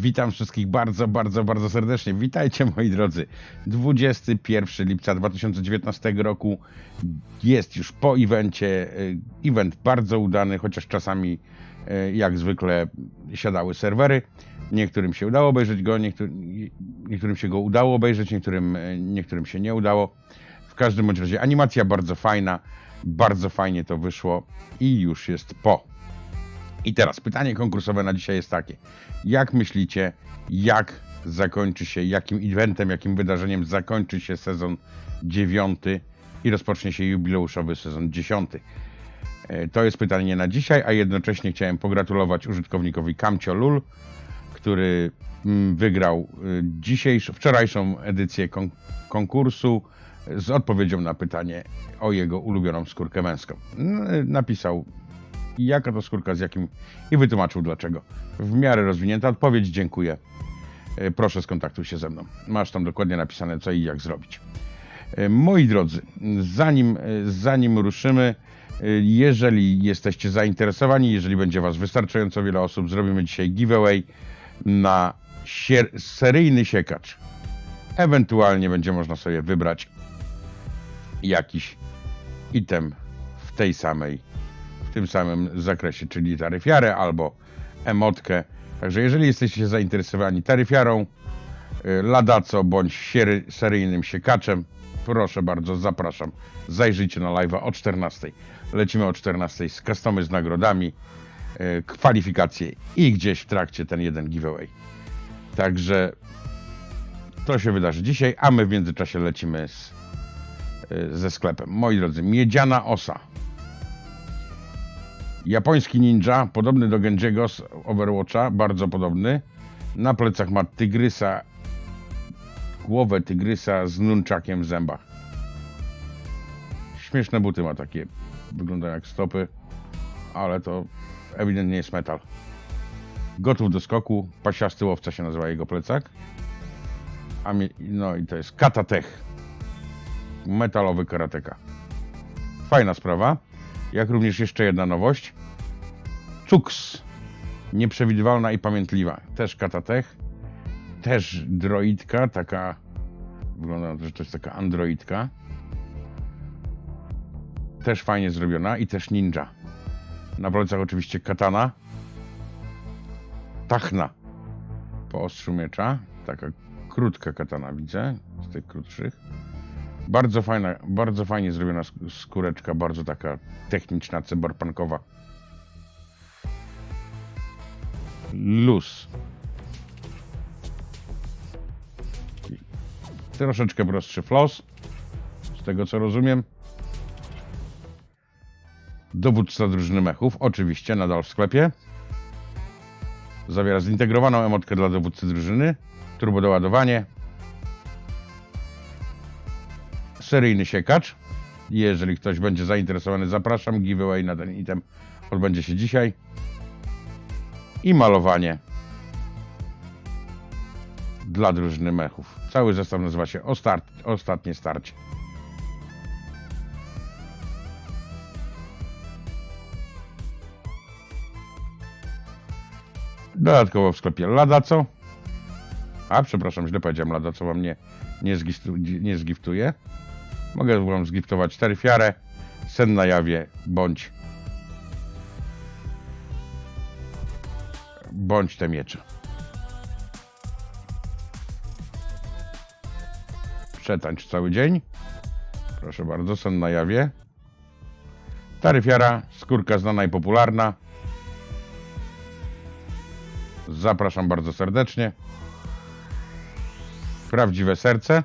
Witam wszystkich bardzo, bardzo, bardzo serdecznie. Witajcie moi drodzy. 21 lipca 2019 roku jest już po evencie. E, Event bardzo udany, chociaż czasami e, jak zwykle siadały serwery. Niektórym się udało obejrzeć go, niektórym, niektórym się go udało obejrzeć, niektórym, e, niektórym się nie udało. W każdym bądź razie animacja bardzo fajna, bardzo fajnie to wyszło i już jest po. I teraz pytanie konkursowe na dzisiaj jest takie. Jak myślicie, jak zakończy się, jakim eventem, jakim wydarzeniem zakończy się sezon dziewiąty i rozpocznie się jubileuszowy sezon dziesiąty? E, To jest pytanie na dzisiaj, a jednocześnie chciałem pogratulować użytkownikowi Kamcio Lul, który mm, wygrał y, dzisiejszą, wczorajszą edycję kon- konkursu z odpowiedzią na pytanie o jego ulubioną skórkę męską. Napisał jaka to skórka, z jakim i wytłumaczył dlaczego. W miarę rozwinięta odpowiedź, dziękuję. E, Proszę skontaktuj się ze mną. Masz tam dokładnie napisane co i jak zrobić. E, Moi drodzy, zanim, e, zanim ruszymy, jeżeli jesteście zainteresowani, jeżeli będzie Was wystarczająco wiele osób, zrobimy dzisiaj giveaway na seryjny siekacz. Ewentualnie będzie można sobie wybrać jakiś item w tej samej tym samym zakresie, czyli taryfiarę albo emotkę. Także jeżeli jesteście zainteresowani taryfiarą, y, ladaco bądź seryjnym siekaczem, proszę bardzo, zapraszam. Zajrzyjcie na live'a o 14. Lecimy o 14 z customy z nagrodami, y, kwalifikacje i gdzieś w trakcie ten jeden giveaway. Także to się wydarzy dzisiaj, a my w międzyczasie lecimy z, y, ze sklepem. Moi drodzy, miedziana osa. Japoński ninja, podobny do Genjiego z Overwatcha, bardzo podobny. Na plecach ma tygrysa, głowę tygrysa z nunczakiem w zębach. Śmieszne buty ma takie, wyglądają jak stopy, ale to ewidentnie jest metal. Gotów do skoku, pasiasty łowca się nazywa jego plecak. A mi, no i to jest katatech. Metalowy karateka. Fajna sprawa. Jak również jeszcze jedna nowość. Cux. Nieprzewidywalna i pamiętliwa. Też katatech. Też droidka, taka. Wygląda na to, że to jest taka androidka. Też fajnie zrobiona i też ninja. Na plecach oczywiście katana. Tachna. Po ostrzu miecza. Taka krótka katana widzę. Z tych krótszych. Bardzo fajna, bardzo fajnie zrobiona sk- skóreczka, bardzo taka techniczna, cyberpunkowa. Luz. Troszeczkę prostszy flos, z tego co rozumiem. Dowódca drużyny mechów, oczywiście, nadal w sklepie. Zawiera zintegrowaną emotkę dla dowódcy drużyny, turbodoładowanie, seryjny siekacz. Jeżeli ktoś będzie zainteresowany, zapraszam. Giveaway na ten item odbędzie się dzisiaj. I malowanie dla drużyny mechów. Cały zestaw nazywa się Ostart, Ostatnie Starcie. Dodatkowo w sklepie Ladaco. A, przepraszam, źle powiedziałem, Ladaco wam nie, nie, nie zgiftuje. Mogę wam zgiftować taryfiarę, sen na jawie, bądź bądź te miecze. Przetańcz cały dzień. Proszę bardzo, sen na jawie. Taryfiara, skórka znana i popularna. Zapraszam bardzo serdecznie. Prawdziwe serce.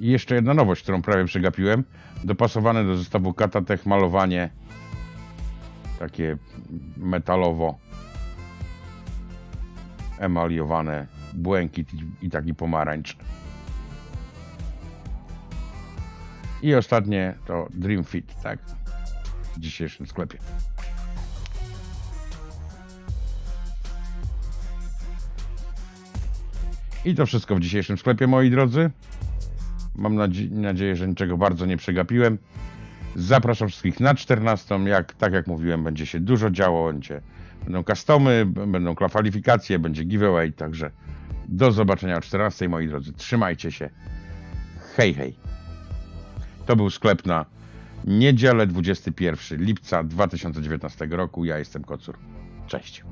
I jeszcze jedna nowość, którą prawie przegapiłem. Dopasowane do zestawu Katatech malowanie takie metalowo emaliowane błękit i- taki pomarańcz. I ostatnie to Dream Fit, tak? W dzisiejszym sklepie. I to wszystko w dzisiejszym sklepie, moi drodzy. Mam nadzie- nadzieję, że niczego bardzo nie przegapiłem. Zapraszam wszystkich na 14. Jak, tak jak mówiłem, będzie się dużo działo. Będzie, będą customy, będą kwalifikacje, będzie giveaway. Także do zobaczenia o 14. Moi drodzy, trzymajcie się. Hej, hej. To był sklep na niedzielę 21 lipca 2019 roku. Ja jestem Kocur. Cześć.